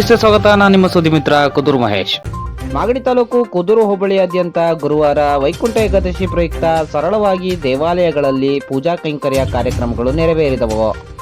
ಸ್ವಾಗತ. ನಾನು ನಿಮ್ಮ ಸುದ್ದಿ ಮಿತ್ರ ಕುದೂರು ಮಹೇಶ್. ಮಾಗಡಿ ತಾಲೂಕು ಕುದೂರು ಹೋಬಳಿಯಾದ್ಯಂತ ಗುರುವಾರ ವೈಕುಂಠ ಏಕಾದಶಿ ಪ್ರಯುಕ್ತ ಸರಳವಾಗಿ ದೇವಾಲಯಗಳಲ್ಲಿ ಪೂಜಾ ಕೈಂಕರ್ಯ ಕಾರ್ಯಕ್ರಮಗಳು ನೆರವೇರಿದವು.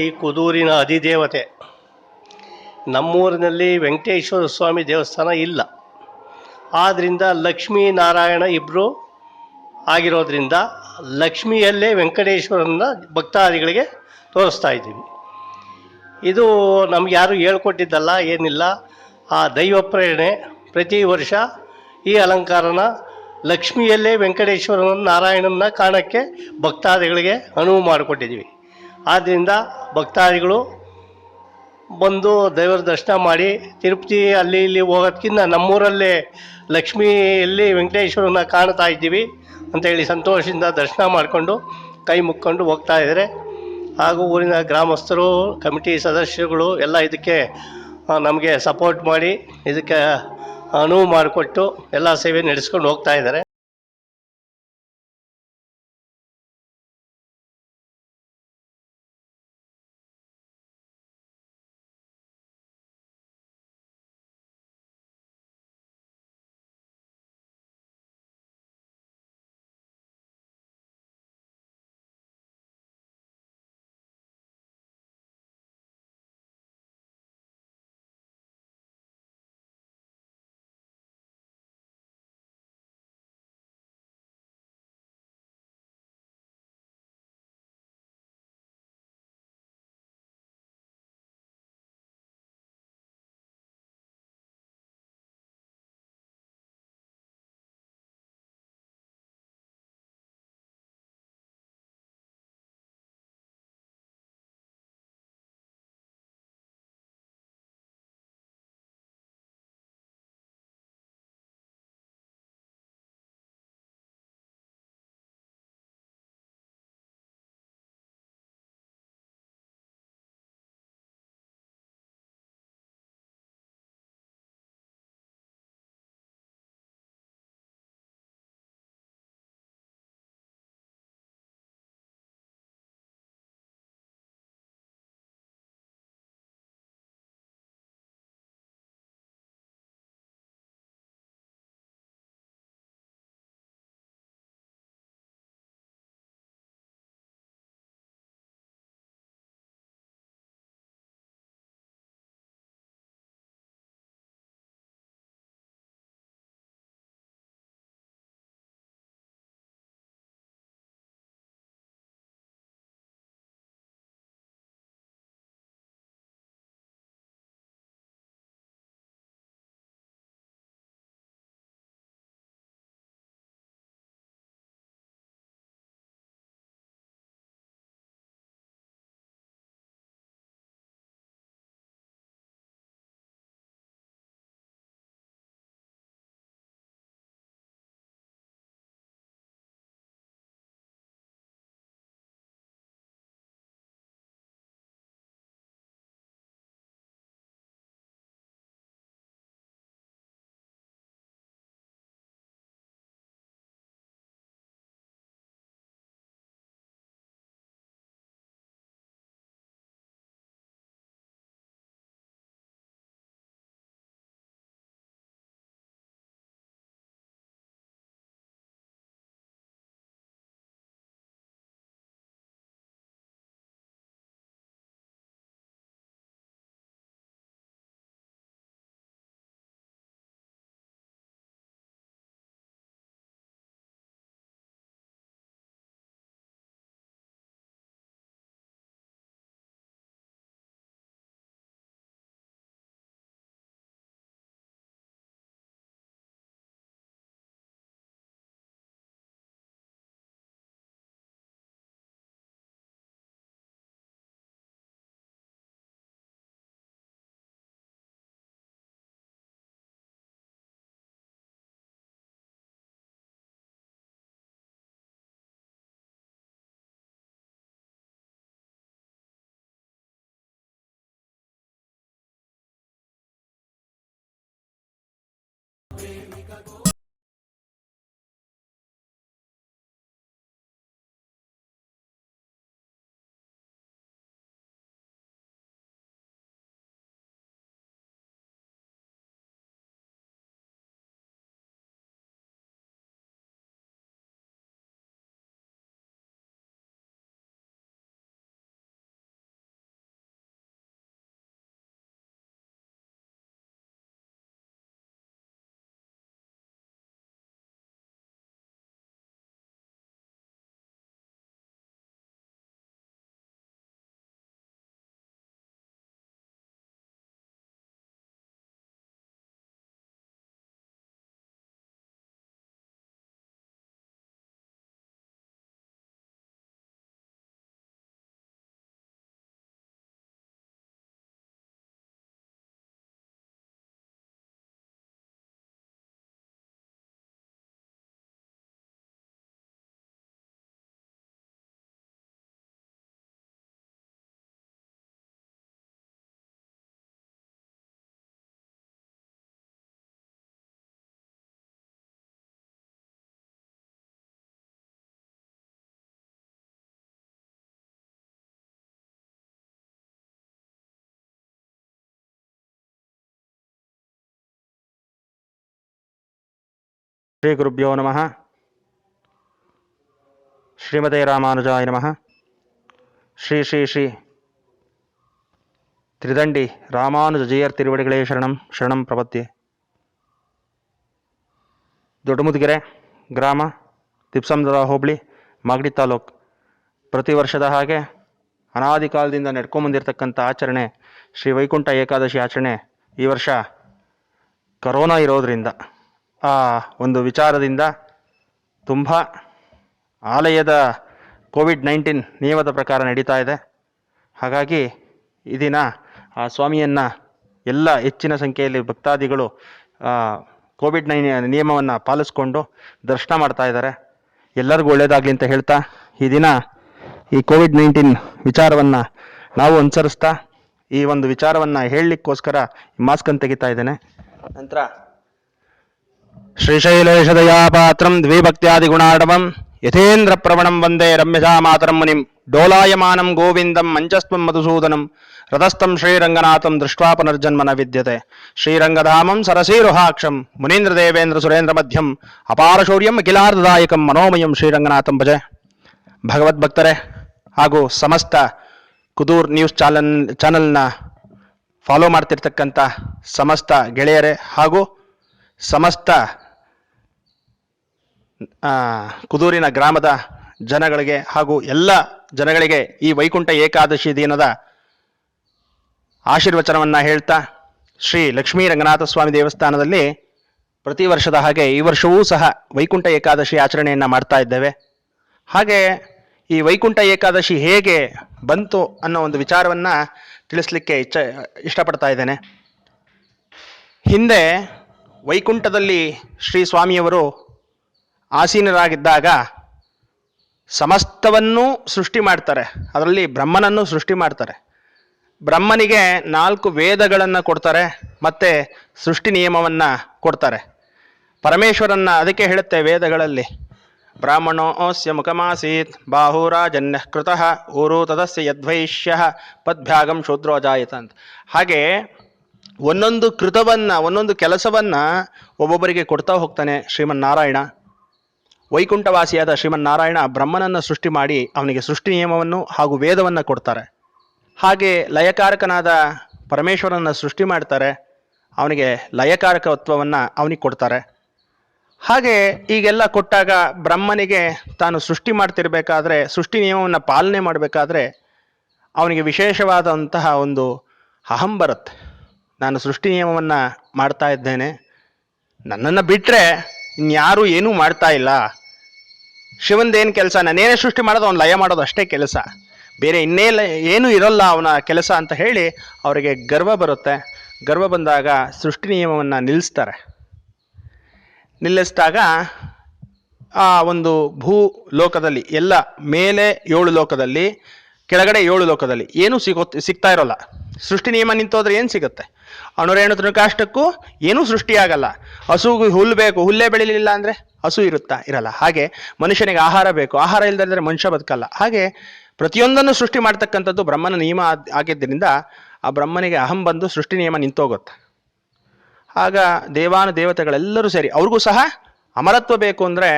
ಈ ಕುದೂರಿನ ಅಧಿದೇವತೆ. ನಮ್ಮೂರಿನಲ್ಲಿ ವೆಂಕಟೇಶ್ವರ ಸ್ವಾಮಿ ದೇವಸ್ಥಾನ ಇಲ್ಲ. ಆದ್ದರಿಂದ ಲಕ್ಷ್ಮೀ ನಾರಾಯಣ ಇಬ್ಬರು ಆಗಿರೋದ್ರಿಂದ ಲಕ್ಷ್ಮಿಯಲ್ಲೇ ವೆಂಕಟೇಶ್ವರನ ಭಕ್ತಾದಿಗಳಿಗೆ ತೋರಿಸ್ತಾ ಇದ್ದೀವಿ. ಇದು ನಮ್ಗೆ ಯಾರು ಹೇಳ್ಕೊಟ್ಟಿದ್ದಲ್ಲ, ಏನಿಲ್ಲ. ಆ ದೈವ ಪ್ರೇರಣೆ ಪ್ರತಿ ವರ್ಷ ಈ ಅಲಂಕಾರನ ಲಕ್ಷ್ಮಿಯಲ್ಲೇ ವೆಂಕಟೇಶ್ವರನ ನಾರಾಯಣನ ಕಾಣಕ್ಕೆ ಭಕ್ತಾದಿಗಳಿಗೆ ಅನುವು ಮಾಡಿಕೊಟ್ಟಿದ್ದೀವಿ. ಆದ್ದರಿಂದ ಭಕ್ತಾದಿಗಳು ಬಂದು ದೇವರ ದರ್ಶನ ಮಾಡಿ ತಿರುಪತಿ ಅಲ್ಲಿ ಇಲ್ಲಿ ಹೋಗೋದ್ಕಿಂತ ನಮ್ಮೂರಲ್ಲೇ ಲಕ್ಷ್ಮಿಯಲ್ಲಿ ವೆಂಕಟೇಶ್ವರನ ಕಾಣ್ತಾ ಇದ್ದೀವಿ ಅಂತೇಳಿ ಸಂತೋಷದಿಂದ ದರ್ಶನ ಮಾಡಿಕೊಂಡು ಕೈ ಮುಕ್ಕೊಂಡು ಹೋಗ್ತಾ ಇದ್ದಾರೆ. ಹಾಗೂ ಊರಿನ ಗ್ರಾಮಸ್ಥರು, ಕಮಿಟಿ ಸದಸ್ಯರುಗಳು ಎಲ್ಲ ಇದಕ್ಕೆ ನಮಗೆ ಸಪೋರ್ಟ್ ಮಾಡಿ ಇದಕ್ಕೆ ಅನುವು ಮಾಡಿಕೊಟ್ಟು ಎಲ್ಲ ಸೇವೆ ನಡೆಸ್ಕೊಂಡು ಹೋಗ್ತಾ ಇದ್ದಾರೆ. ಶ್ರೀ ಗುರುಭ್ಯೋ ನಮಃ. ಶ್ರೀಮತೆ ರಾಮಾನುಜಾಯ ನಮಃ. ಶ್ರೀ ಶ್ರೀ ಶ್ರೀ ತ್ರಿದಂಡಿ ರಾಮಾನುಜ ಜಯರ್ ತಿರುವಡಿಗಳೇ ಶರಣಂ ಶರಣಂ ಪ್ರಪತ್ತಿ ದೊಡ್ಡಮುದಿಗೆರೆ ಗ್ರಾಮ, ತಿಪ್ಸಂದರ ಹೋಬಳಿ, ಮಾಗಡಿ ತಾಲೂಕ್. ಪ್ರತಿ ವರ್ಷದ ಹಾಗೆ ಅನಾದಿ ಕಾಲದಿಂದ ನಡ್ಕೊಂಬಂದಿರತಕ್ಕಂಥ ಆಚರಣೆ ಶ್ರೀ ವೈಕುಂಠ ಏಕಾದಶಿ ಆಚರಣೆ ಈ ವರ್ಷ ಕರೋನಾ ಇರೋದರಿಂದ. ಆ ಒಂದು ವಿಚಾರದಿಂದ ತುಂಬ ಆಲಯದ ಕೋವಿಡ್ ನೈನ್ಟೀನ್ ನಿಯಮದ ಪ್ರಕಾರ ನಡೀತಾ ಇದೆ. ಹಾಗಾಗಿ ಈ ದಿನ ಆ ಸ್ವಾಮಿಯನ್ನು ಎಲ್ಲ ಹೆಚ್ಚಿನ ಸಂಖ್ಯೆಯಲ್ಲಿ ಭಕ್ತಾದಿಗಳು ಕೋವಿಡ್ ನೈನ್ ನಿಯಮವನ್ನು ಪಾಲಿಸ್ಕೊಂಡು ದರ್ಶನ ಮಾಡ್ತಾ ಇದ್ದಾರೆ. ಎಲ್ಲರಿಗೂ ಒಳ್ಳೆಯದಾಗಲಿ ಅಂತ ಹೇಳ್ತಾ ಈ ದಿನ ಈ ಕೋವಿಡ್ ನೈನ್ಟೀನ್ ವಿಚಾರವನ್ನು ನಾವು ಅನುಸರಿಸ್ತಾ ಈ ಒಂದು ವಿಚಾರವನ್ನು ಹೇಳಲಿಕ್ಕೋಸ್ಕರ ಮಾಸ್ಕನ್ನು ತೆಗಿತಾ ಇದ್ದೇನೆ. ನಂತರ ಶ್ರೀಶೈಲೇಶದಯಾ ಪಾತ್ರಂ ದ್ವಿಭಕ್ತ್ಯಾದಿಗುಣಾಡವಂ ಯಥೇಂದ್ರ ಪ್ರವಣಂ ವಂದೇ ರಮ್ಯಜಾ ಮಾತರಂ ಮುನಿಂ ಡೋಲಾಯಮಾನಂ ಗೋವಿಂದಂ ಮಂಚಸ್ವಂ ಮಧುಸೂದನಂ ರಥಸ್ಥಂ ಶ್ರೀರಂಗನಾಥಂ ದೃಷ್ಟ್ವಾ ಪುನರ್ಜನ್ಮನ ವಿದ್ಯತೆ. ಶ್ರೀರಂಗಧಾಮಂ ಸರಸೀರುಹಾಕ್ಷಂ ಮುನೀಂದ್ರ ದೇವೇಂದ್ರ ಸುರೇಂದ್ರ ಮಧ್ಯಂ ಅಪಾರ ಶೌರ್ಯಂ ಅಖಿಲಾರ್ಧದಾಯಕಂ ಮನೋಮಯಂ ಶ್ರೀರಂಗನಾಥಂ ಭಜೆ. ಭಗವದ್ಭಕ್ತರೇ ಹಾಗೂ ಸಮಸ್ತ ಕುದೂರ್ ನ್ಯೂಸ್ ಚಾನಲ್ ಚಾನಲ್ನ ಫಾಲೋ ಮಾಡ್ತಿರ್ತಕ್ಕಂಥ ಸಮಸ್ತ ಗೆಳೆಯರೇ ಹಾಗೂ ಸಮಸ್ತ ಕುದೂರಿನ ಗ್ರಾಮದ ಜನಗಳಿಗೆ ಹಾಗೂ ಎಲ್ಲ ಜನಗಳಿಗೆ ಈ ವೈಕುಂಠ ಏಕಾದಶಿ ದಿನದ ಆಶೀರ್ವಚನವನ್ನು ಹೇಳ್ತಾ, ಶ್ರೀ ಲಕ್ಷ್ಮೀ ರಂಗನಾಥ ಸ್ವಾಮಿ ದೇವಸ್ಥಾನದಲ್ಲಿ ಪ್ರತಿ ವರ್ಷದ ಹಾಗೆ ಈ ವರ್ಷವೂ ಸಹ ವೈಕುಂಠ ಏಕಾದಶಿ ಆಚರಣೆಯನ್ನು ಮಾಡ್ತಾ ಇದ್ದೇವೆ. ಹಾಗೆ ಈ ವೈಕುಂಠ ಏಕಾದಶಿ ಹೇಗೆ ಬಂತು ಅನ್ನೋ ಒಂದು ವಿಚಾರವನ್ನು ತಿಳಿಸ್ಲಿಕ್ಕೆ ಇಚ್ಛ, ಇಷ್ಟಪಡ್ತಾ ಇದ್ದೇನೆ. ಹಿಂದೆ ವೈಕುಂಠದಲ್ಲಿ ಶ್ರೀ ಸ್ವಾಮಿಯವರು ಆಸೀನರಾಗಿದ್ದಾಗ ಸಮಸ್ತವನ್ನೂ ಸೃಷ್ಟಿ ಮಾಡ್ತಾರೆ. ಅದರಲ್ಲಿ ಬ್ರಹ್ಮನನ್ನು ಸೃಷ್ಟಿ ಮಾಡ್ತಾರೆ. ಬ್ರಹ್ಮನಿಗೆ ನಾಲ್ಕು ವೇದಗಳನ್ನು ಕೊಡ್ತಾರೆ ಮತ್ತು ಸೃಷ್ಟಿ ನಿಯಮವನ್ನು ಕೊಡ್ತಾರೆ. ಪರಮೇಶ್ವರನ್ನ ಅದಕ್ಕೆ ಹೇಳುತ್ತೆ ವೇದಗಳಲ್ಲಿ. ಬ್ರಾಹ್ಮಣೋ ಓಸ್ಯ ಮುಖಮಾಸೀತ್ ಬಾಹುರಾಜನ್ಯ ಕೃತಃ ಊರು ತದಸ್ಯ ಯದ್ವೈಶ್ಯ ಪದ್ಭ್ಯಾಗಂ ಶೂದ್ರೋ ಜಾಯತ ಅಂತ. ಹಾಗೆ ಒಂದೊಂದು ಕೃತವನ್ನ, ಒಂದೊಂದು ಕೆಲಸವನ್ನ ಒಬ್ಬೊಬ್ಬರಿಗೆ ಕೊಡ್ತಾ ಹೋಗ್ತಾನೆ ಶ್ರೀಮನ್ನಾರಾಯಣ. ವೈಕುಂಠವಾಸಿಯಾದ ಶ್ರೀಮನ್ನಾರಾಯಣ ಬ್ರಹ್ಮನನ್ನು ಸೃಷ್ಟಿ ಮಾಡಿ ಅವನಿಗೆ ಸೃಷ್ಟಿ ನಿಯಮವನ್ನು ಹಾಗೂ ವೇದವನ್ನು ಕೊಡ್ತಾರೆ. ಹಾಗೆ ಲಯಕಾರಕನಾದ ಪರಮೇಶ್ವರನ ಸೃಷ್ಟಿ ಮಾಡ್ತಾರೆ. ಅವನಿಗೆ ಲಯಕಾರಕತ್ವವನ್ನು ಅವನಿಗೆ ಕೊಡ್ತಾರೆ. ಹಾಗೆ ಈಗೆಲ್ಲ ಕೊಟ್ಟಾಗ ಬ್ರಹ್ಮನಿಗೆ ತಾನು ಸೃಷ್ಟಿ ಮಾಡ್ತಿರಬೇಕಾದ್ರೆ, ಸೃಷ್ಟಿ ನಿಯಮವನ್ನು ಪಾಲನೆ ಮಾಡಬೇಕಾದ್ರೆ ಅವನಿಗೆ ವಿಶೇಷವಾದಂತಹ ಒಂದು ಅಹಂ ಬರುತ್ತೆ ನಾನು ಸೃಷ್ಟಿ ನಿಯಮವನ್ನು ಮಾಡ್ತಾ ಇದ್ದೇನೆ. ನನ್ನನ್ನು ಬಿಟ್ಟರೆ ಇನ್ಯಾರೂ ಏನೂ ಮಾಡ್ತಾ ಇಲ್ಲ. ಶಿವಂದೇನು ಕೆಲಸ? ನಾನೇನೇ ಸೃಷ್ಟಿ ಮಾಡೋದು ಅವ್ನು ಲಯ ಮಾಡೋದು ಅಷ್ಟೇ ಕೆಲಸ. ಬೇರೆ ಇನ್ನೇ ಏನೂ ಇರೋಲ್ಲ ಅವನ ಕೆಲಸ ಅಂತ ಹೇಳಿ ಅವರಿಗೆ ಗರ್ವ ಬರುತ್ತೆ. ಗರ್ವ ಬಂದಾಗ ಸೃಷ್ಟಿ ನಿಯಮವನ್ನು ನಿಲ್ಲಿಸ್ತಾರೆ ನಿಲ್ಲಿಸಿದಾಗ ಆ ಒಂದು ಭೂ ಲೋಕದಲ್ಲಿ ಎಲ್ಲ ಮೇಲೆ ಏಳು ಲೋಕದಲ್ಲಿ ಕೆಳಗಡೆ ಏಳು ಲೋಕದಲ್ಲಿ ಏನೂ ಸಿಗೋ ಸಿಗ್ತಾ ಇರೋಲ್ಲ. ಸೃಷ್ಟಿ ನಿಯಮ ನಿಂತೋದ್ರೆ ಏನು ಸಿಗುತ್ತೆ? ಅಣುರೇಣು ತೃಕಾಷ್ಟಕ್ಕೂ ಏನೂ ಸೃಷ್ಟಿಯಾಗಲ್ಲ ಹಸುಗೂ ಹುಲ್ಲು ಬೇಕು, ಹುಲ್ಲೇ ಬೆಳಿಲಿಲ್ಲ ಅಂದರೆ ಹಸು ಇರುತ್ತಾ? ಇರಲ್ಲ. ಹಾಗೆ ಮನುಷ್ಯನಿಗೆ ಆಹಾರ ಬೇಕು. ಆಹಾರ ಇಲ್ಲದ್ರೆ ಮನುಷ್ಯ ಬದುಕಲ್ಲ. ಹಾಗೆ ಪ್ರತಿಯೊಂದನ್ನು ಸೃಷ್ಟಿ ಮಾಡ್ತಕ್ಕಂಥದ್ದು ಬ್ರಹ್ಮನ ನಿಯಮ ಆಗಿದ್ದರಿಂದ ಆ ಬ್ರಹ್ಮನಿಗೆ ಅಹಂ ಬಂದು ಸೃಷ್ಟಿ ನಿಯಮ ನಿಂತೋಗುತ್ತೆ. ಆಗ ದೇವಾನು ದೇವತೆಗಳೆಲ್ಲರೂ ಸೇರಿ, ಅವ್ರಿಗೂ ಸಹ ಅಮರತ್ವ ಬೇಕು ಅಂದರೆ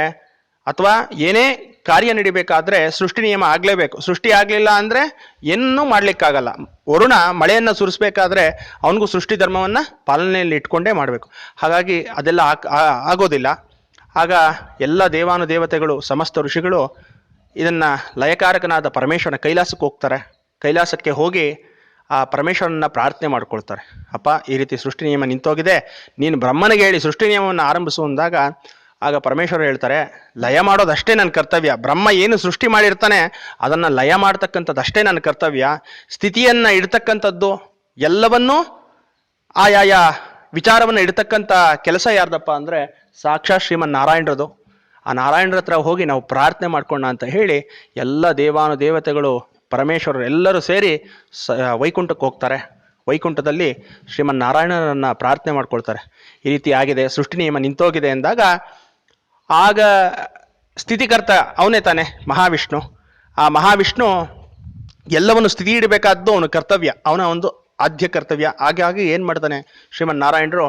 ಅಥವಾ ಏನೇ ಕಾರ್ಯ ನಡಿಬೇಕಾದ್ರೆ ಸೃಷ್ಟಿ ನಿಯಮ ಆಗಲೇಬೇಕು. ಸೃಷ್ಟಿ ಆಗಲಿಲ್ಲ ಅಂದರೆ ಏನೂ ಮಾಡಲಿಕ್ಕಾಗಲ್ಲ. ವರುಣ ಮಳೆಯನ್ನು ಸುರಿಸ್ಬೇಕಾದ್ರೆ ಅವನಿಗೂ ಸೃಷ್ಟಿ ಧರ್ಮವನ್ನು ಪಾಲನೆಯಲ್ಲಿ ಇಟ್ಕೊಂಡೇ ಮಾಡಬೇಕು. ಹಾಗಾಗಿ ಅದೆಲ್ಲ ಆಗ್- ಆಗೋದಿಲ್ಲ. ಆಗ ಎಲ್ಲ ದೇವಾನು ದೇವತೆಗಳು, ಸಮಸ್ತ ಋಷಿಗಳು ಇದನ್ನು ಲಯಕಾರಕನಾದ ಪರಮೇಶ್ವರನ ಕೈಲಾಸಕ್ಕೆ ಹೋಗ್ತಾರೆ. ಕೈಲಾಸಕ್ಕೆ ಹೋಗಿ ಆ ಪರಮೇಶ್ವರನ ಪ್ರಾರ್ಥನೆ ಮಾಡ್ಕೊಳ್ತಾರೆ. ಅಪ್ಪ, ಈ ರೀತಿ ಸೃಷ್ಟಿ ನಿಯಮ ನಿಂತೋಗಿದೆ. ನೀನು ಬ್ರಹ್ಮನಿಗೆ ಹೇಳಿ ಸೃಷ್ಟಿ ನಿಯಮವನ್ನು ಆರಂಭಿಸು ಅಂದಾಗ ಆಗ ಪರಮೇಶ್ವರ ಹೇಳ್ತಾರೆ, ಲಯ ಮಾಡೋದಷ್ಟೇ ನನ್ನ ಕರ್ತವ್ಯ. ಬ್ರಹ್ಮ ಏನು ಸೃಷ್ಟಿ ಮಾಡಿರ್ತಾನೆ, ಅದನ್ನು ಲಯ ಮಾಡ್ತಕ್ಕಂಥದ್ದಷ್ಟೇ ನನ್ನ ಕರ್ತವ್ಯ. ಸ್ಥಿತಿಯನ್ನು ಇಡ್ತಕ್ಕಂಥದ್ದು ಎಲ್ಲವನ್ನೂ ಆಯಾಯ ವಿಚಾರವನ್ನು ಇಡ್ತಕ್ಕಂಥ ಕೆಲಸ ಯಾರ್ದಪ್ಪ ಅಂದರೆ ಸಾಕ್ಷಾತ್ ಶ್ರೀಮನ್ ನಾರಾಯಣರದು ಆ ನಾರಾಯಣರ ಹತ್ರ ಹೋಗಿ ನಾವು ಪ್ರಾರ್ಥನೆ ಮಾಡ್ಕೊಂಡ ಅಂತ ಹೇಳಿ ಎಲ್ಲ ದೇವಾನು ದೇವತೆಗಳು ಪರಮೇಶ್ವರರು ಎಲ್ಲರೂ ಸೇರಿ ಸ ವೈಕುಂಠಕ್ಕೆ ಹೋಗ್ತಾರೆ. ವೈಕುಂಠದಲ್ಲಿ ಶ್ರೀಮನ್ ನಾರಾಯಣರನ್ನು ಪ್ರಾರ್ಥನೆ ಮಾಡ್ಕೊಳ್ತಾರೆ. ಈ ರೀತಿ ಆಗಿದೆ, ಸೃಷ್ಟಿ ನಿಯಮ ನಿಂತೋಗಿದೆ ಎಂದಾಗ ಆಗ ಸ್ಥಿತಿಕರ್ತ ಅವನೇ ತಾನೆ, ಮಹಾವಿಷ್ಣು. ಆ ಮಹಾವಿಷ್ಣು ಎಲ್ಲವನ್ನು ಸ್ಥಿತಿ ಇಡಬೇಕಾದ್ದು ಅವನ ಕರ್ತವ್ಯ, ಅವನ ಒಂದು ಆದ್ಯ ಕರ್ತವ್ಯ. ಹಾಗಾಗಿ ಏನು ಮಾಡ್ತಾನೆ ಶ್ರೀಮನ್ ನಾರಾಯಣರು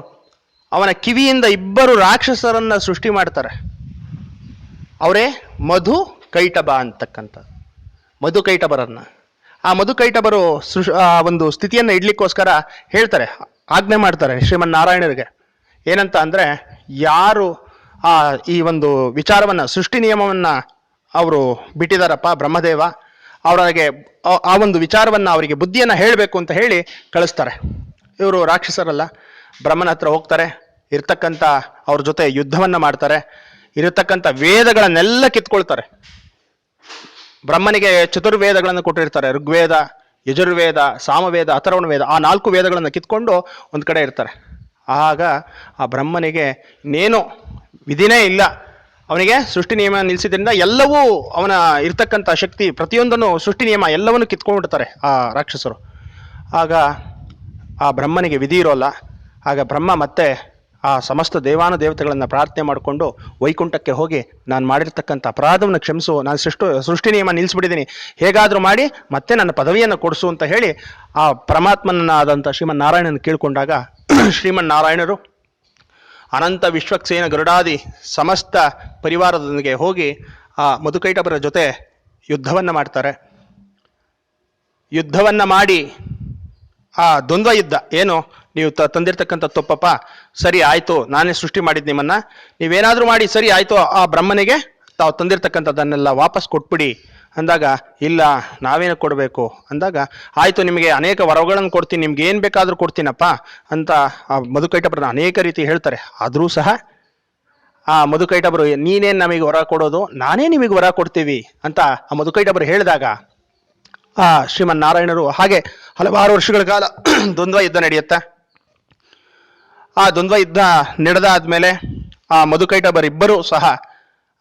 ಅವನ ಕಿವಿಯಿಂದ ಇಬ್ಬರು ರಾಕ್ಷಸರನ್ನ ಸೃಷ್ಟಿ ಮಾಡ್ತಾರೆ. ಅವರೇ ಮಧು ಕೈಟಬ ಅಂತಕ್ಕಂಥ, ಮಧು ಕೈಟಬರನ್ನ. ಆ ಮಧು ಕೈಟಬರು ಒಂದು ಸ್ಥಿತಿಯನ್ನು ಇಡ್ಲಿಕ್ಕೋಸ್ಕರ ಹೇಳ್ತಾರೆ, ಆಜ್ಞೆ ಮಾಡ್ತಾರೆ ಶ್ರೀಮನ್ ನಾರಾಯಣರಿಗೆ ಏನಂತ ಅಂದರೆ, ಯಾರು ಆ, ಈ ಒಂದು ವಿಚಾರವನ್ನು, ಸೃಷ್ಟಿ ನಿಯಮವನ್ನು ಅವರು ಬಿಟ್ಟಿದಾರಪ್ಪ ಬ್ರಹ್ಮದೇವ. ಅವರಿಗೆ ಆ- ಒಂದು ವಿಚಾರವನ್ನು ಅವರಿಗೆ ಬುದ್ಧಿಯನ್ನು ಹೇಳಬೇಕು ಅಂತ ಹೇಳಿ ಕಳಿಸ್ತಾರೆ. ಇವರು ರಾಕ್ಷಸರಲ್ಲ, ಬ್ರಹ್ಮನ ಹತ್ರ ಹೋಗ್ತಾರೆ, ಇರ್ತಕ್ಕಂಥ ಅವ್ರ ಜೊತೆ ಯುದ್ಧವನ್ನು ಮಾಡ್ತಾರೆ, ಇರತಕ್ಕಂಥ ವೇದಗಳನ್ನೆಲ್ಲ ಕಿತ್ಕೊಳ್ತಾರೆ. ಬ್ರಹ್ಮನಿಗೆ ಚತುರ್ವೇದಗಳನ್ನು ಕೊಟ್ಟಿರ್ತಾರೆ, ಋಗ್ವೇದ, ಯಜುರ್ವೇದ, ಸಾಮವೇದ ಅಥರ್ವಣ ವೇದ ಆ ನಾಲ್ಕು ವೇದಗಳನ್ನು ಕಿತ್ಕೊಂಡು ಒಂದು ಕಡೆ ಇರ್ತಾರೆ. ಆಗ ಆ ಬ್ರಹ್ಮನಿಗೆ ಇನ್ನೇನು ವಿಧಿನೇ ಇಲ್ಲ. ಅವನಿಗೆ ಸೃಷ್ಟಿ ನಿಯಮ ನಿಲ್ಲಿಸಿದ್ರಿಂದ ಎಲ್ಲವೂ ಅವನ ಇರ್ತಕ್ಕಂಥ ಶಕ್ತಿ ಪ್ರತಿಯೊಂದನ್ನು ಸೃಷ್ಟಿ ನಿಯಮ ಎಲ್ಲವನ್ನು ಕಿತ್ಕೊಂಡ್ಬಿಡ್ತಾರೆ ಆ ರಾಕ್ಷಸರು. ಆಗ ಆ ಬ್ರಹ್ಮನಿಗೆ ವಿಧಿ ಇರೋಲ್ಲ. ಆಗ ಬ್ರಹ್ಮ ಮತ್ತೆ ಆ ಸಮಸ್ತ ದೇವಾನು ದೇವತೆಗಳನ್ನು ಪ್ರಾರ್ಥನೆ ಮಾಡಿಕೊಂಡು ವೈಕುಂಠಕ್ಕೆ ಹೋಗಿ, ನಾನು ಮಾಡಿರ್ತಕ್ಕಂಥ ಅಪರಾಧವನ್ನು ಕ್ಷಮಿಸು. ನಾನು ಸೃಷ್ಟು, ಸೃಷ್ಟಿ ನಿಯಮ ನಿಲ್ಲಿಸ್ಬಿಟ್ಟಿದ್ದೀನಿ ಹೇಗಾದರೂ ಮಾಡಿ ಮತ್ತೆ ನನ್ನ ಪದವಿಯನ್ನು ಕೊಡಿಸು ಅಂತ ಹೇಳಿ ಆ ಪರಮಾತ್ಮನಾದಂಥ ಶ್ರೀಮನ್ನಾರಾಯಣನ ಕೇಳಿಕೊಂಡಾಗ ಶ್ರೀಮನ್ ನಾರಾಯಣರು ಅನಂತ ವಿಶ್ವಕ್ಸೇನ ಗರುಡಾದಿ ಸಮಸ್ತ ಪರಿವಾರದೊಂದಿಗೆ ಹೋಗಿ ಆ ಮಧುಕೈಟಬರ ಜೊತೆ ಯುದ್ಧವನ್ನು ಮಾಡ್ತಾರೆ. ಯುದ್ಧವನ್ನು ಮಾಡಿ ಆ ದ್ವಂದ್ವ ಯುದ್ಧ, ಏನು? ನೀವು ತ, ತಂದಿರತಕ್ಕಂಥ ತೊಪ್ಪಪ್ಪ, ಸರಿ ಆಯಿತು, ನಾನೇ ಸೃಷ್ಟಿ ಮಾಡಿದ್ದು ನಿಮ್ಮನ್ನು. ನೀವೇನಾದರೂ ಮಾಡಿ ಸರಿ ಆಯಿತು, ಆ ಬ್ರಹ್ಮನಿಗೆ ತಾವು ತಂದಿರತಕ್ಕಂಥದ್ದನ್ನೆಲ್ಲ ವಾಪಸ್ ಕೊಟ್ಬಿಡಿ. ಅಂದಾಗ, ಇಲ್ಲ, ನಾವೇನು ಕೊಡಬೇಕು? ಅಂದಾಗ, ಆಯಿತು, ನಿಮಗೆ ಅನೇಕ ವರಗಳನ್ನು ಕೊಡ್ತೀನಿ, ನಿಮ್ಗೆ ಏನು ಬೇಕಾದರೂ ಕೊಡ್ತೀನಪ್ಪ ಅಂತ ಆ ಮಧುಕೈಟಬ್ರನ್ನ ಅನೇಕ ರೀತಿ ಹೇಳ್ತಾರೆ. ಆದರೂ ಸಹ ಆ ಮಧುಕೈಟಬ್ರು ನೀನೇನು ನಮಗೆ ವರ ಕೊಡೋದು, ನಾನೇ ನಿಮಗೆ ವರ ಕೊಡ್ತೀವಿ ಅಂತ ಆ ಮಧುಕೈಟಬ್ರು ಹೇಳಿದಾಗ, ಆ ಶ್ರೀಮನ್ ನಾರಾಯಣರು ಹಾಗೆ ಹಲವಾರು ವರ್ಷಗಳ ಕಾಲ ದ್ವಂದ್ವ ಯುದ್ಧ ನಡೆಯುತ್ತೆ? ಆ ದ್ವಂದ್ವ ಯುದ್ಧ ನಡೆದಾದ್ಮೇಲೆ ಆ ಮಧುಕೈಟಬರಿಬ್ಬರು ಸಹ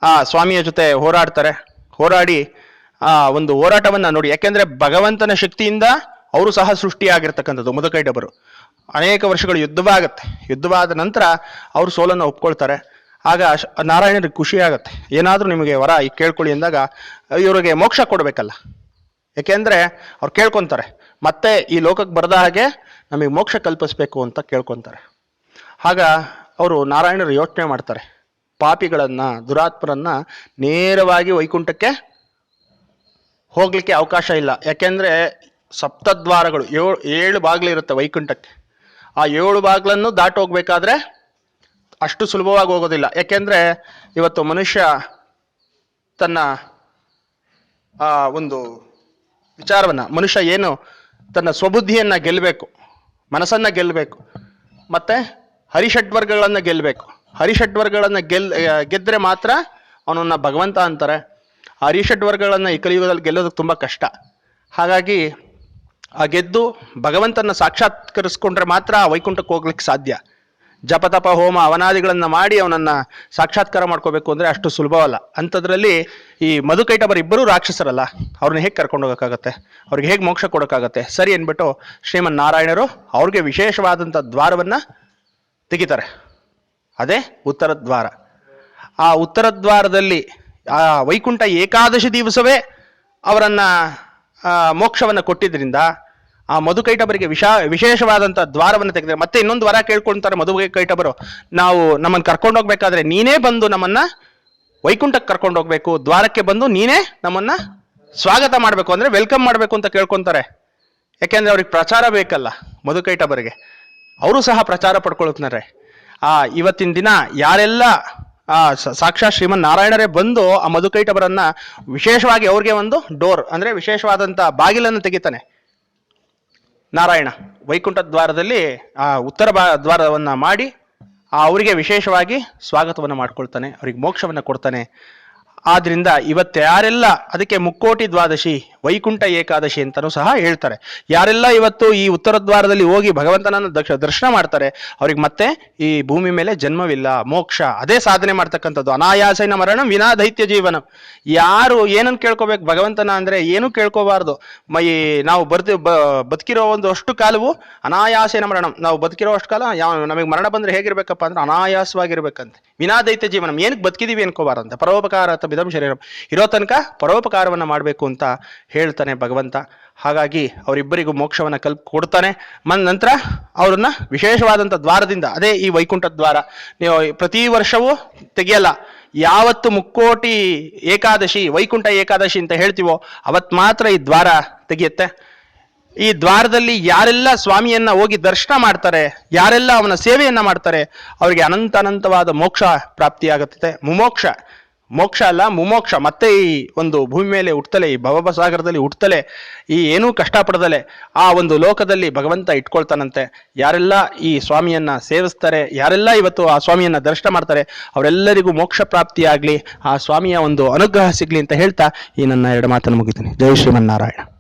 ಆ ಸ್ವಾಮಿಯ ಜೊತೆ ಹೋರಾಡ್ತಾರೆ. ಹೋರಾಡಿ ಆ ಒಂದು ಹೋರಾಟವನ್ನ ನೋಡಿ, ಯಾಕೆಂದ್ರೆ ಭಗವಂತನ ಶಕ್ತಿಯಿಂದ ಅವರು ಸಹ ಸೃಷ್ಟಿಯಾಗಿರ್ತಕ್ಕಂಥದ್ದು, ಮುದಕೈಡಬರು. ಅನೇಕ ವರ್ಷಗಳು ಯುದ್ಧವಾಗತ್ತೆ. ಯುದ್ಧವಾದ ನಂತರ ಅವರು ಸೋಲನ್ನು ಒಪ್ಕೊಳ್ತಾರೆ. ಆಗ ನಾರಾಯಣರಿಗೆ ಖುಷಿ ಆಗತ್ತೆ ಏನಾದರೂ ನಿಮಗೆ ವರ, ಈ ಕೇಳ್ಕೊಳ್ಳಿ ಅಂದಾಗ ಇವರಿಗೆ ಮೋಕ್ಷ ಕೊಡಬೇಕಲ್ಲ. ಯಾಕೆಂದ್ರೆ ಅವ್ರು ಕೇಳ್ಕೊಂತಾರೆ. ಮತ್ತೆ ಈ ಲೋಕಕ್ಕೆ ಬರದ ಹಾಗೆ ನಮಗೆ ಮೋಕ್ಷ ಕಲ್ಪಿಸ್ಬೇಕು ಅಂತ ಕೇಳ್ಕೊಂತಾರೆ. ಆಗ ಅವರು ನಾರಾಯಣರು ಯೋಚನೆ ಮಾಡ್ತಾರೆ. ಪಾಪಿಗಳನ್ನ, ದುರಾತ್ಮರನ್ನ ನೇರವಾಗಿ ವೈಕುಂಠಕ್ಕೆ ಹೋಗ್ಲಿಕ್ಕೆ ಅವಕಾಶ ಇಲ್ಲ. ಯಾಕೆಂದ್ರೆ ಸಪ್ತದ್ವಾರಗಳು, ಏಳು ಏಳು ಬಾಗಿಲು ಇರುತ್ತೆ ವೈಕುಂಠಕ್ಕೆ. ಆ ಏಳು ಬಾಗಿಲನ್ನು ದಾಟ ಹೋಗ್ಬೇಕಾದ್ರೆ ಅಷ್ಟು ಸುಲಭವಾಗಿ ಹೋಗೋದಿಲ್ಲ. ಯಾಕೆಂದ್ರೆ ಇವತ್ತು ಮನುಷ್ಯ ತನ್ನ, ಆ, ಒಂದು ವಿಚಾರವನ್ನ, ಮನುಷ್ಯ ಏನು ತನ್ನ ಸ್ವಬುದ್ಧಿಯನ್ನ ಗೆಲ್ಲಬೇಕು ಮನಸ್ಸನ್ನ ಗೆಲ್ಲಬೇಕು ಮತ್ತೆ ಹರಿಷಡ್ವರ್ಗಗಳನ್ನ ಗೆಲ್ಲಬೇಕು ಹರಿಷಡ್ವರ್ಗಗಳನ್ನ ಗೆಲ್ ಗೆದ್ದರೆ ಮಾತ್ರ ಅವನನ್ನ ಭಗವಂತ ಅಂತಾರೆ. ಆ ಹರಿಷಡ್ವರ್ಗಗಳನ್ನ ಈ ಕಲಿಯುಗದಲ್ಲಿ ಗೆಲ್ಲೋದಕ್ಕೆ ತುಂಬಾ ಕಷ್ಟ. ಹಾಗಾಗಿ ಆ ಗೆದ್ದು ಭಗವಂತನ ಸಾಕ್ಷಾತ್ಕರಿಸ್ಕೊಂಡ್ರೆ ಮಾತ್ರ ವೈಕುಂಠಕ್ಕೆ ಹೋಗ್ಲಿಕ್ಕೆ ಸಾಧ್ಯ. ಜಪತಪ ಹೋಮ ಅವನಾದಿಗಳನ್ನು ಮಾಡಿ ಅವನನ್ನು ಸಾಕ್ಷಾತ್ಕಾರ ಮಾಡ್ಕೋಬೇಕು ಅಂದ್ರೆ ಅಷ್ಟು ಸುಲಭವಲ್ಲ. ಅಂಥದ್ರಲ್ಲಿ ಈ ಮಧುಕೈಟಬರ್ ಇಬ್ಬರೂ ರಾಕ್ಷಸರಲ್ಲ. ಅವ್ರನ್ನ ಹೇಗೆ ಕರ್ಕೊಂಡು ಹೋಗೋಕ್ಕಾಗತ್ತೆ? ಅವ್ರಿಗೆ ಹೇಗೆ ಮೋಕ್ಷ ಕೊಡೋಕ್ಕಾಗತ್ತೆ? ಸರಿ ಅಂದ್ಬಿಟ್ಟು ಶ್ರೀಮನ್ ನಾರಾಯಣರು ಅವ್ರಿಗೆ ವಿಶೇಷವಾದಂಥ ದ್ವಾರವನ್ನ ತೆಗಿತಾರೆ. ಅದೇ ಉತ್ತರ ದ್ವಾರ ಆ ಉತ್ತರ ದ್ವಾರದಲ್ಲಿ ಆ ವೈಕುಂಠ ಏಕಾದಶಿ ದಿವಸವೇ ಅವರನ್ನ ಮೋಕ್ಷವನ್ನು ಕೊಟ್ಟಿದ್ದರಿಂದ ಆ ಮಧುಕೈಟಬರಿಗೆ ವಿಶಾ ವಿಶೇಷವಾದಂಥ ದ್ವಾರವನ್ನು ತೆಗೆದ್ರೆ ಮತ್ತೆ ಇನ್ನೊಂದು ದ್ವಾರ ಕೇಳ್ಕೊಳ್ತಾರೆ ಮಧು ಕೈಟಬರು. ನಾವು ನಮ್ಮನ್ನು ಕರ್ಕೊಂಡು ಹೋಗ್ಬೇಕಾದ್ರೆ ನೀನೇ ಬಂದು ನಮ್ಮನ್ನ ವೈಕುಂಠಕ್ಕೆ ಕರ್ಕೊಂಡು ಹೋಗ್ಬೇಕು. ದ್ವಾರಕ್ಕೆ ಬಂದು ನೀನೇ ನಮ್ಮನ್ನ ಸ್ವಾಗತ ಮಾಡಬೇಕು ಅಂದ್ರೆ ವೆಲ್ಕಮ್ ಮಾಡಬೇಕು ಅಂತ ಕೇಳ್ಕೊತಾರೆ ಯಾಕೆಂದ್ರೆ ಅವ್ರಿಗೆ ಪ್ರಚಾರ ಬೇಕಲ್ಲ ಮಧುಕೈಟಬರಿಗೆ ಅವರು ಸಹ ಪ್ರಚಾರ ಪಡ್ಕೊಳ್ತಾರೆ. ಆ, ಇವತ್ತಿನ ದಿನ ಯಾರೆಲ್ಲ ಆ ಸಾಕ್ಷಾ ಸಾಕ್ಷಾತ್ ಶ್ರೀಮನ್ ನಾರಾಯಣರೇ ಬಂದು ಆ ಮಧುಕೈಟಬರನ್ನ ವಿಶೇಷವಾಗಿ ಅವ್ರಿಗೆ ಒಂದು ಡೋರ್, ಅಂದ್ರೆ ವಿಶೇಷವಾದಂತ ಬಾಗಿಲನ್ನು ತೆಗಿತಾನೆ. ನಾರಾಯಣ ವೈಕುಂಠ ದ್ವಾರದಲ್ಲಿ, ಆ, ಉತ್ತರ ದ್ವಾರವನ್ನ ಮಾಡಿ, ಆ, ಅವರಿಗೆ ವಿಶೇಷವಾಗಿ ಸ್ವಾಗತವನ್ನು ಮಾಡ್ಕೊಳ್ತಾನೆ, ಅವ್ರಿಗೆ ಮೋಕ್ಷವನ್ನ ಕೊಡ್ತಾನೆ. ಆದ್ರಿಂದ ಇವತ್ತು ಯಾರೆಲ್ಲ, ಅದಕ್ಕೆ ಮುಕ್ಕೋಟಿ ದ್ವಾದಶಿ ವೈಕುಂಠ ಏಕಾದಶಿ ಅಂತಲೂ ಸಹ ಹೇಳ್ತಾರೆ. ಯಾರೆಲ್ಲ ಇವತ್ತು ಈ ಉತ್ತರ ದ್ವಾರದಲ್ಲಿ ಹೋಗಿ ಭಗವಂತನನ್ನು ದಕ್ಷ, ದರ್ಶನ ಮಾಡ್ತಾರೆ, ಅವ್ರಿಗೆ ಮತ್ತೆ ಈ ಭೂಮಿ ಮೇಲೆ ಜನ್ಮವಿಲ್ಲ, ಮೋಕ್ಷ, ಅದೇ ಸಾಧನೆ ಮಾಡ್ತಕ್ಕಂಥದ್ದು. ಅನಾಯಾಸನ ಮರಣ ವಿನಾ ದೈತ್ಯ ಜೀವನ. ಯಾರು ಏನನ್ನು ಕೇಳ್ಕೋಬೇಕು? ಭಗವಂತನ ಅಂದರೆ ಏನು ಕೇಳ್ಕೋಬಾರ್ದು. ಮೈ ನಾವು ಬರ್ತಿ ಬದುಕಿರೋ ಒಂದು ಅಷ್ಟು ಕಾಲವು ಅನಾಯಾಸೇನ ಮರಣ. ನಾವು ಬದುಕಿರೋ ಅಷ್ಟು ಕಾಲ ಯಾವ ನಮಗೆ ಮರಣ ಬಂದ್ರೆ ಹೇಗಿರ್ಬೇಕಪ್ಪ ಅಂದ್ರೆ ಅನಾಯಾಸವಾಗಿರ್ಬೇಕಂತೆ. ವಿನಾ ದೈತ್ಯ ಜೀವನ. ಏನಕ್ಕೆ ಬದುಕಿದೀವಿ ಅನ್ಕೋಬಾರಂತೆ ಪರೋಪಕಾರ ಅಥವಾ ಬಿದಂ ಶರೀರಂ. ಇರೋ ತನಕ ಪರೋಪಕಾರವನ್ನು ಮಾಡಬೇಕು ಅಂತ ಹೇಳ್ತಾನೆ ಭಗವಂತ. ಹಾಗಾಗಿ ಅವರಿಬ್ಬರಿಗೂ ಮೋಕ್ಷವನ್ನು ಕಲ್ಪ್ ಕೊಡ್ತಾನೆ. ಮನ್ ನಂತರ ಅವ್ರನ್ನ ವಿಶೇಷವಾದಂಥ ದ್ವಾರದಿಂದ, ಅದೇ ಈ ವೈಕುಂಠ ದ್ವಾರ, ನೀವು ಪ್ರತಿ ವರ್ಷವೂ ತೆಗೆಯಲ್ಲ. ಯಾವತ್ತು ಮುಕ್ಕೋಟಿ ಏಕಾದಶಿ, ವೈಕುಂಠ ಏಕಾದಶಿ ಅಂತ ಹೇಳ್ತೀವೋ, ಅವತ್ ಮಾತ್ರ ಈ ದ್ವಾರ ತೆಗೆಯುತ್ತೆ. ಈ ದ್ವಾರದಲ್ಲಿ ಯಾರೆಲ್ಲ ಸ್ವಾಮಿಯನ್ನ ಹೋಗಿ ದರ್ಶನ ಮಾಡ್ತಾರೆ, ಯಾರೆಲ್ಲ ಅವನ ಸೇವೆಯನ್ನ ಮಾಡ್ತಾರೆ, ಅವರಿಗೆ ಅನಂತ ಅನಂತವಾದ ಮೋಕ್ಷ ಪ್ರಾಪ್ತಿಯಾಗುತ್ತದೆ. ಮುಮೋಕ್ಷ. ಮೋಕ್ಷ ಅಲ್ಲ, ಮುಮೋಕ್ಷ. ಮತ್ತೆ ಈ ಒಂದು ಭೂಮಿ ಮೇಲೆ ಹುಟ್ಟತಲೆ ಈ ಭವಭಸಾಗರದಲ್ಲಿ ಹುಟ್ಟತಲೆ ಈ ಏನೂ ಕಷ್ಟಪಡದಲೆ, ಆ ಒಂದು ಲೋಕದಲ್ಲಿ ಭಗವಂತ ಇಟ್ಕೊಳ್ತಾನಂತೆ. ಯಾರೆಲ್ಲ ಈ ಸ್ವಾಮಿಯನ್ನ ಸೇವಿಸ್ತಾರೆ, ಯಾರೆಲ್ಲ ಇವತ್ತು ಆ ಸ್ವಾಮಿಯನ್ನ ದರ್ಶನ ಮಾಡ್ತಾರೆ, ಅವರೆಲ್ಲರಿಗೂ ಮೋಕ್ಷ ಪ್ರಾಪ್ತಿಯಾಗಲಿ, ಆ ಸ್ವಾಮಿಯ ಒಂದು ಅನುಗ್ರಹ ಸಿಗ್ಲಿ ಅಂತ ಹೇಳ್ತಾ ಈ ನನ್ನ ಎರಡು ಮಾತನ್ನು ಮುಗಿತೀನಿ. ಜೈ ಶ್ರೀಮನ್ನಾರಾಯಣ.